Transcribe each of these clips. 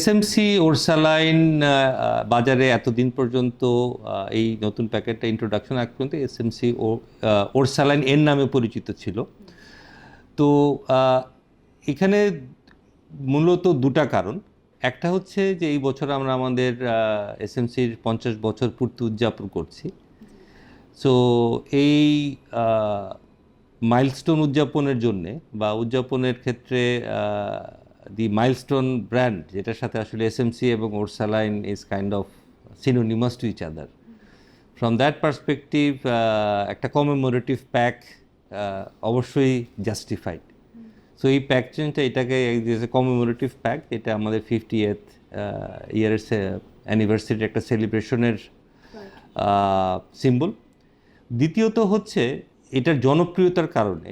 SMC Orsaline বাজারে এতদিন পর্যন্ত এই নতুন প্যাকেটটা ইন্ট্রোডাকশন আগ পর্যন্ত এসএমসি ওরসালাইন এর নামে পরিচিত ছিল। তো এখানে মূলত দুটা কারণ। একটা হচ্ছে যে এই বছর আমরা আমাদের এসএমসির পঞ্চাশ বছর পূর্তি উদযাপন করছি। সো এই মাইলস্টোন উদযাপনের জন্যে বা উদযাপনের ক্ষেত্রে দি মাইলস্টোন ব্র্যান্ড যেটার সাথে আসলে এসএমসি এবং Orsaline is kind of synonymous to each other from that perspective একটা কমেমোরেটিভ প্যাক অবশ্যই জাস্টিফাইড সো এই প্যাক চেঞ্জটা এটাকে কমেমোরেটিভ প্যাক এটা আমাদের ফিফটি এথ ইয়ারের অ্যানিভার্সারির একটা সেলিব্রেশনের সিম্বল দ্বিতীয়ত হচ্ছে এটার জনপ্রিয়তার কারণে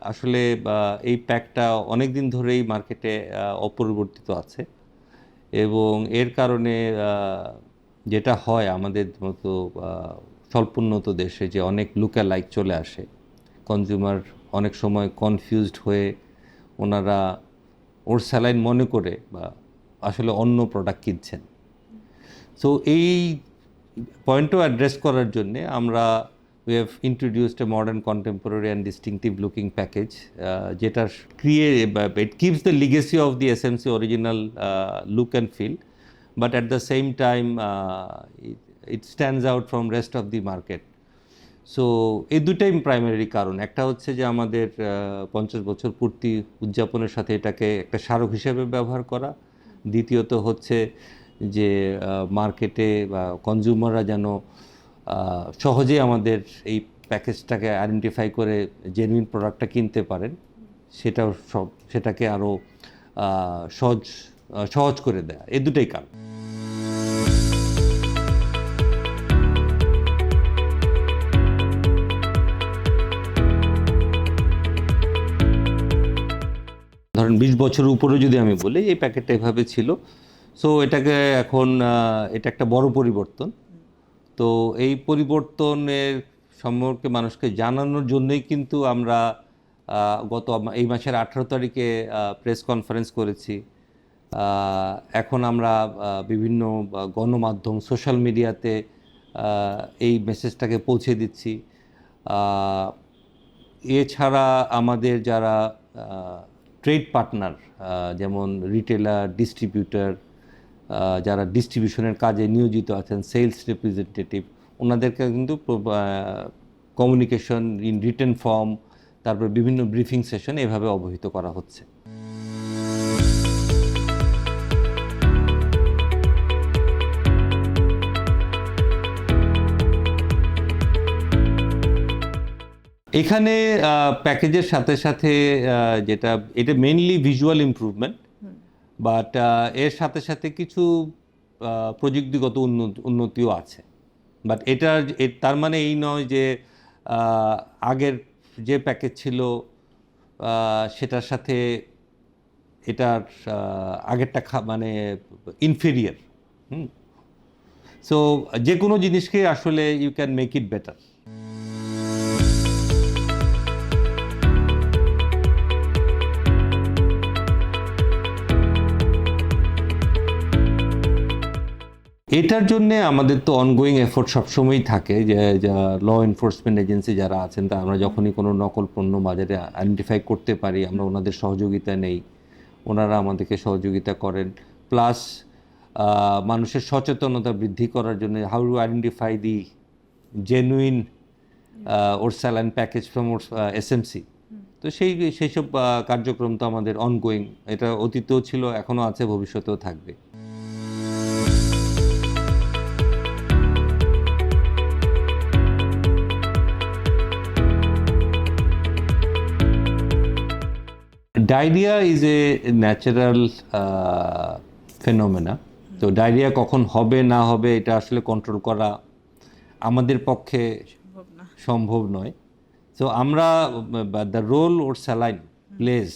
আসলে এই প্যাকটা অনেক দিন ধরেই মার্কেটে অপরিবর্তিত আছে এবং এর কারণে যেটা হয় আমাদের মতো স্বল্পোন্নত দেশে যে অনেক লুকা লাইক চলে আসে কনজিউমার অনেক সময় কনফিউজড হয়ে ওনারা ওর স্যালাইন মনে করে বা আসলে অন্য প্রোডাক্ট কিনছেন। সো এই পয়েন্টও অ্যাড্রেস করার জন্যে আমরা we have introduced a modern contemporary and distinctive looking package যেটা ক্রিয়ে it keeps the legacy of the SMC original look and feel but at the same time it stands out from rest of the market so এই দুটাই primary কারণ। একটা হচ্ছে যে আমাদের পঞ্চাশ বছর পূর্তি উদযাপনের সাথে এটাকে একটা স্মারক হিসেবে ব্যবহার করা। দ্বিতীয়ত হচ্ছে যে মার্কেটে বা কনজিউমাররা যেন সহজেই আমাদের এই প্যাকেজটাকে আইডেন্টিফাই করে জেনুইন প্রোডাক্টটা কিনতে পারেন। সেটাও সব, সেটাকে আরও সহজ সহজ করে দেয়া। এই দুটাই কারণ। ধরেন বিশ বছরের উপরে যদি আমি বলি, এই প্যাকেটটা এভাবে ছিল। সো এটাকে এখন এটা একটা বড় পরিবর্তন। তো এই পরিবর্তনের সম্পর্কে মানুষকে জানানোর জন্যই কিন্তু আমরা গত এই মাসের আঠারো তারিখে প্রেস কনফারেন্স করেছি। এখন আমরা বিভিন্ন গণমাধ্যম, সোশ্যাল মিডিয়াতে এই মেসেজটাকে পৌঁছে দিচ্ছি। এছাড়া আমাদের যারা ট্রেড পার্টনার যেমন রিটেলার, ডিস্ট্রিবিউটর যারা ডিস্ট্রিবিউশনের কাজে নিয়োজিত আছেন সেলস রিপ্রেজেন্টেটিভ ওনাদেরকে কিন্তু কমিউনিকেশন ইন রিটেন ফর্ম তারপর বিভিন্ন ব্রিফিং সেশন এভাবে অবহিত করা হচ্ছে। এখানে প্যাকেজের সাথে সাথে যেটা, এটা মেনলি ভিজুয়াল ইমপ্রুভমেন্ট বাট এর সাথে সাথে কিছু প্রযুক্তিগত উন্নত- উন্নতিও আছে। বাট এটা এ- তার মানে এই নয় যে আগের যে প্যাকেজ ছিল সেটার সাথে এটার আগেরটা খা- মানে ইনফেরিয়ার হুম? সো যে কোনো জিনিসকে আসলে you can make it better এটার জন্য আমাদের তো অনগোয়িং এফোর্ট সবসময়ই থাকে যে, যা ল এনফোর্সমেন্ট এজেন্সি যারা আছেন, তা আমরা যখনই কোনো নকল পণ্য বাজারে আইডেন্টিফাই করতে পারি, আমরা ওনাদের সহযোগিতা নেই, ওনারা আমাদেরকে সহযোগিতা করেন। প্লাস মানুষের সচেতনতা বৃদ্ধি করার জন্য how to identify the genuine Orsaline package from our S SMC তো সেই সেই সব কার্যক্রম তো আমাদের অনগোয়িং এটা অতীতেও ছিল, এখনও আছে, ভবিষ্যতেও থাকবে। Diarrhoea is a natural phenomena তো ডায়রিয়া কখন হবে, না হবে, এটা আসলে কন্ট্রোল করা আমাদের পক্ষে সম্ভব নয়। তো আমরা the role Orsaline plays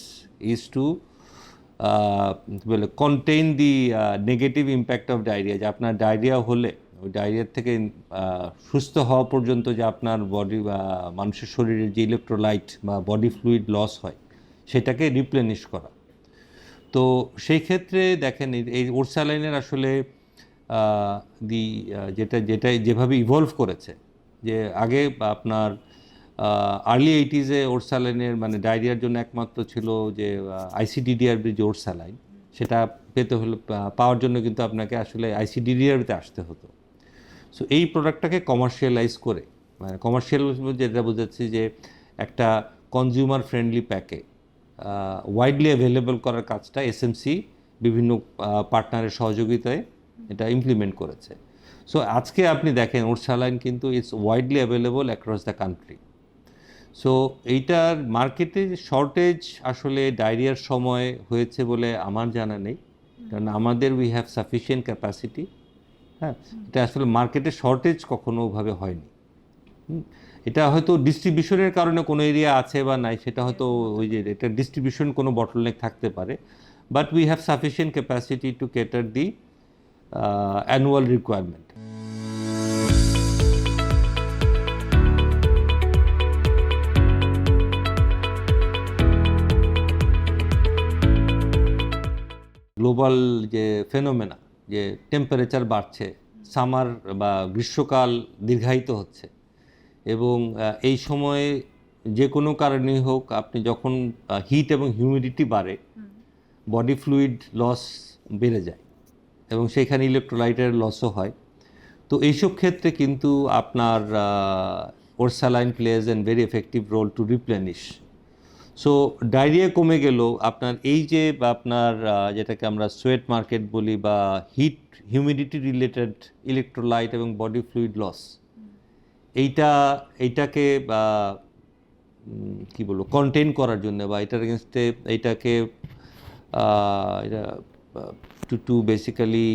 is to বলে contain the negative impact of diarrhoea যে আপনার ডায়রিয়া হলে, ওই ডায়রিয়ার থেকে সুস্থ হওয়া পর্যন্ত যে আপনার বডি বা মানুষের শরীরে যে ইলেকট্রোলাইট বা বডি ফ্লুইড লস হয় সেটাকে রিপ্লেনিশ করা। তো সেই ক্ষেত্রে দেখেন, এই- ওরসালাইনের আসলে দি যেটা যেটা যেভাবে ইভলভ করেছে, যে আগে আপনার আর্লি এইটিজে ওরসালাইনের মানে ডায়রিয়ার জন্য একমাত্র ছিল যে আইসিডিডিআরবির যে ওরসালাইন সেটা পেতে হলে পাওয়ার জন্য কিন্তু আপনাকে আসলে আইসিডিডিআরবিতে আসতে হতো। সো এই প্রোডাক্টটাকে কমার্শিয়ালাইজ করে মানে কমার্শিয়াল যেটা বোঝাচ্ছি যে একটা কনজিউমার ফ্রেন্ডলি প্যাকে ওয়াইডলি অ্যাভেলেবল করার কাজটা এসএমসি বিভিন্ন পার্টনারের সহযোগিতায় এটা ইমপ্লিমেন্ট করেছে। সো আজকে আপনি দেখেন ওর স্যালাইন কিন্তু it's widely available across the country so এইটার মার্কেটে শর্টেজ আসলে ডায়রিয়ার সময় হয়েছে বলে আমার জানা নেই। কারণ আমাদের উই হ্যাভ সাফিসিয়েন্ট ক্যাপাসিটি হ্যাঁ? এটা আসলে মার্কেটে শর্টেজ কখনো ওভাবে হয়নি। এটা হয়তো ডিস্ট্রিবিউশনের কারণে কোনো এরিয়া আছে বা নাই, সেটা হয়তো ওই যে, এটা ডিস্ট্রিবিউশন কোনো বটলনেক থাকতে পারে but we have sufficient capacity to cater the annual requirement global যে ফেনোমেনা যে টেম্পারেচার বাড়ছে সামার বা গ্রীষ্মকাল দীর্ঘায়িত হচ্ছে এবং এই সময়ে যে কোনো কারণেই হোক আপনি যখন হিট এবং হিউমিডিটি বাড়ে বডি ফ্লুইড লস বেড়ে যায় এবং সেখানে ইলেকট্রোলাইটের লসও হয়। তো এইসব ক্ষেত্রে কিন্তু আপনার Orsaline players and very effective role to replenish so diarrhoea কমে গেলেও আপনার এই যে আপনার যেটাকে আমরা সোয়েট মার্কেট বলি বা হিট হিউমিডিটি রিলেটেড ইলেকট্রোলাইট এবং বডি ফ্লুইড লস এইটা, এইটাকে কি বলব কন্টেন করার জন্য বা এটার এগেনস্টে এইটাকে টু টু বেসিক্যালি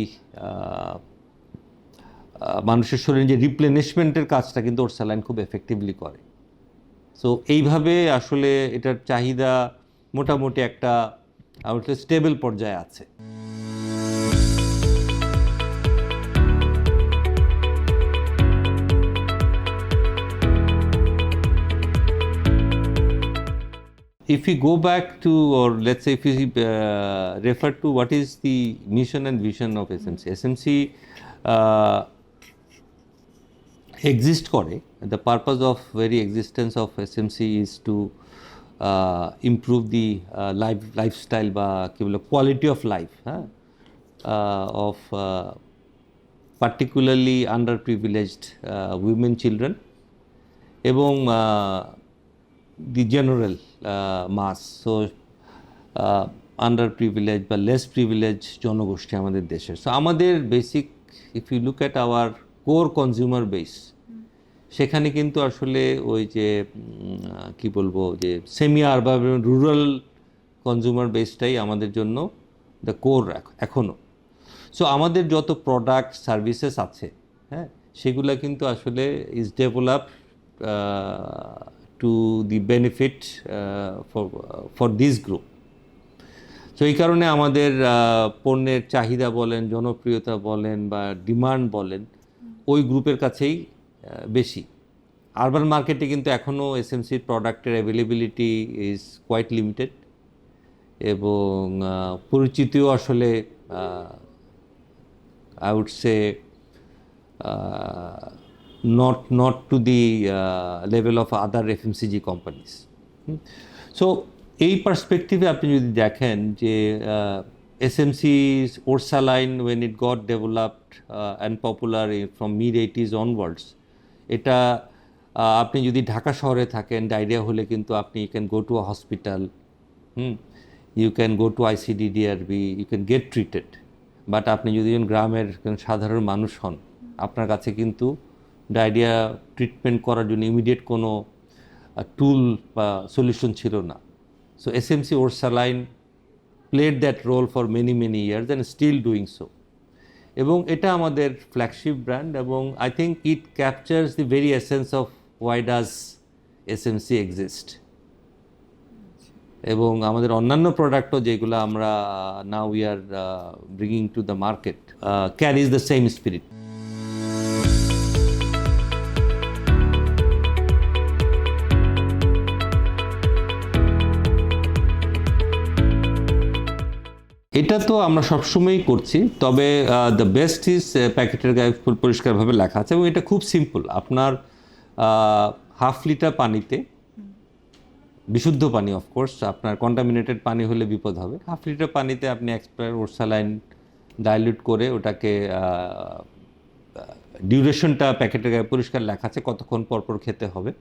মানুষের শরীরে যে রিপ্লেনিশমেন্টের কাজটা কিন্তু ওর স্যালাইন খুব এফেক্টিভলি করে। সো এইভাবে আসলে এটার চাহিদা মোটামুটি একটা স্টেবল পর্যায়ে আছে। if we go back to or let's say if we uh, refer to what is the mission and vision of smc smc uh, exist করে the purpose of very existence of smc is to uh, improve the uh, life lifestyle বা কি বলে quality of life হ্যাঁ uh, of uh, particularly underprivileged uh, women children এবং the general mass so under privilege বা less privilege জনগোষ্ঠী আমাদের দেশের। So আমাদের basic if you look at our core consumer base সেখানে কিন্তু আসলে ওই যে কি বলব, যে সেমি আরবান রুরাল কনজিউমার বেসটাই আমাদের জন্য দ্য কোর এখনও সো আমাদের যত প্রোডাক্ট সার্ভিসেস আছে হ্যাঁ সেগুলো কিন্তু আসলে is develop to the benefit for for this group তো এই কারণে আমাদের পণ্যের চাহিদা বলেন, জনপ্রিয়তা বলেন বা ডিমান্ড বলেন, ওই গ্রুপের কাছেই বেশি। আরবান মার্কেটে কিন্তু এখনও এসএমসির প্রোডাক্টের অ্যাভেলেবিলিটি ইজ কোয়াইট লিমিটেড এবং পরিচিতিও আসলে I would say not not to the uh, level of other FMCG companies. So এই পার্সপেক্টিভে আপনি যদি দেখেন যে SMC ORSaline when it got developed and popular from mid eighties onwards এটা আহ, আপনি যদি ঢাকা শহরে থাকেন ডায়রিয়া হলে কিন্তু আপনি you can go to a hospital hmm you can go to ICD DRB you can get treated but আপনি যদি গ্রামের সাধারণ মানুষ হন আপনার কাছে কিন্তু ডায়রিয়া ট্রিটমেন্ট করার জন্য ইমিডিয়েট কোনো টুল বা সলিউশন ছিল না। So S SMC or saline played that role for many many years and still doing so এবং এটা আমাদের ফ্ল্যাগশিপ ব্র্যান্ড এবং I think it captures the very essence of why does SMC exist এবং আমাদের অন্যান্য প্রোডাক্টও যেগুলো আমরা now we are bringing to the market carries the same spirit এটা তো আমরা সবসময়ই করছি, তবে দ্য বেস্ট ইজ প্যাকেটের গায়ে ফুল পরিষ্কারভাবে লেখা আছে এবং এটা খুব সিম্পল আপনার হাফ লিটার পানিতে, বিশুদ্ধ পানি অফকোর্স আপনার কন্টামিনেটেড পানি হলে বিপদ হবে। হাফ লিটার পানিতে আপনি এক্সপায়ার ওরসালাইন ডাইলিউট করে ওটাকে ডিউরেশনটা প্যাকেটের গায়ে পরিষ্কার লেখা আছে, কতক্ষণ পর পর খেতে হবে।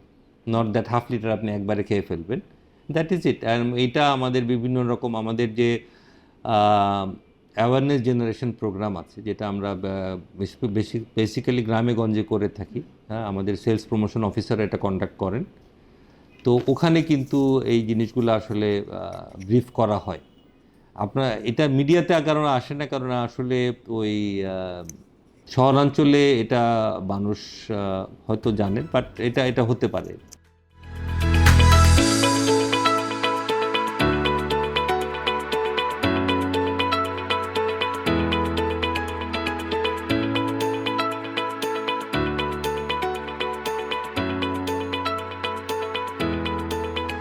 নট দ্যাট হাফ লিটার আপনি একবারে খেয়ে ফেলবেন। দ্যাট ইজ ইট এইটা আমাদের বিভিন্ন রকম, আমাদের যে অ্যাওয়ারনেস জেনারেশন প্রোগ্রাম আছে, যেটা আমরা বেসিক্যালি গ্রামে গঞ্জে করে থাকি। হ্যাঁ আমাদের সেলস প্রমোশন অফিসার এটা কন্ডাক্ট করেন। তো ওখানে কিন্তু এই জিনিসগুলো আসলে ব্রিফ করা হয়। আপনার, এটা মিডিয়াতে কারণ আসে না, কারণ আসলে ওই শহরাঞ্চলে এটা মানুষ হয়তো জানে বাট এটা এটা হতে পারে।